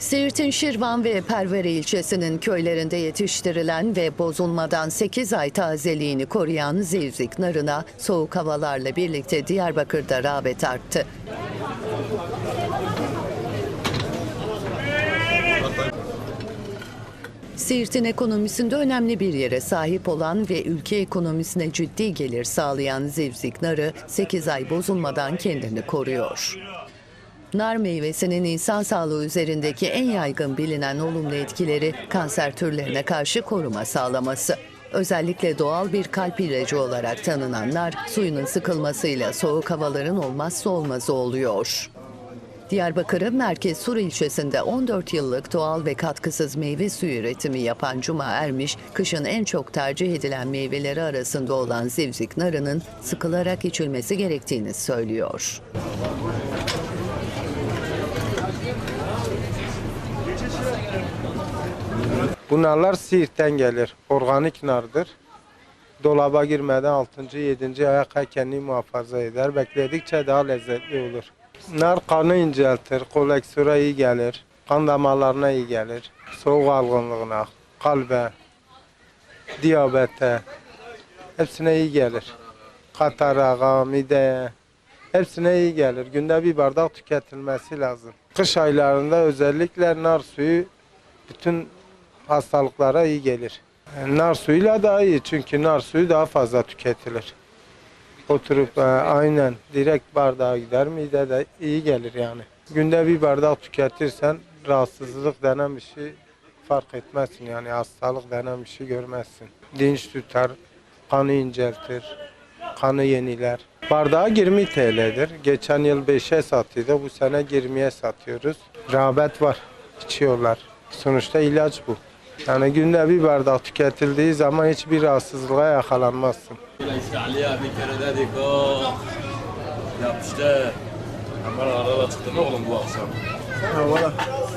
Siirt'in Şirvan ve Pervere ilçesinin köylerinde yetiştirilen ve bozulmadan 8 ay tazeliğini koruyan zevzik narına soğuk havalarla birlikte Diyarbakır'da rağbet arttı. Siirt'in ekonomisinde önemli bir yere sahip olan ve ülke ekonomisine ciddi gelir sağlayan zevzik narı 8 ay bozulmadan kendini koruyor. Nar meyvesinin insan sağlığı üzerindeki en yaygın bilinen olumlu etkileri kanser türlerine karşı koruma sağlaması. Özellikle doğal bir kalp ilacı olarak tanınan nar, suyunun sıkılmasıyla soğuk havaların olmazsa olmazı oluyor. Diyarbakır'ın Merkez Sur ilçesinde 14 yıllık doğal ve katkısız meyve suyu üretimi yapan Cuma Ermiş, kışın en çok tercih edilen meyveleri arasında olan zevzik narının sıkılarak içilmesi gerektiğini söylüyor. Bu narlar Siirt'ten gelir. Organik nardır. Dolaba girmeden 6. 7. aya kadar kendini muhafaza eder. Bekledikçe daha lezzetli olur. Nar kanı inceltir, koleksiyona iyi gelir, kan damarlarına iyi gelir, soğuk algınlığına, kalbe, diyabete, hepsine iyi gelir. Katarağa, mideye, hepsine iyi gelir. Günde bir bardak tüketilmesi lazım. Kış aylarında özellikle nar suyu bütün hastalıklara iyi gelir. E, Nar suyuyla daha iyi çünkü nar suyu daha fazla tüketilir. Oturup e, aynen direkt bardağa gider mide de iyi gelir yani. Günde bir bardak tüketirsen rahatsızlık denen bir şey fark etmezsin yani hastalık denen bir şey görmezsin. Dinç tutar, kanı inceltir, kanı yeniler. Bardağı 20 TL'dir. Geçen yıl 5'e satıyorduk, bu sene 20'ye satıyoruz. Rağbet var, içiyorlar. Sonuçta ilaç bu. Yani günde bir bardak tüketildiği zaman hiçbir rahatsızlığa yakalanmazsın. Yapıştı. Hemen arada çıktı ne oğlum bu akşam?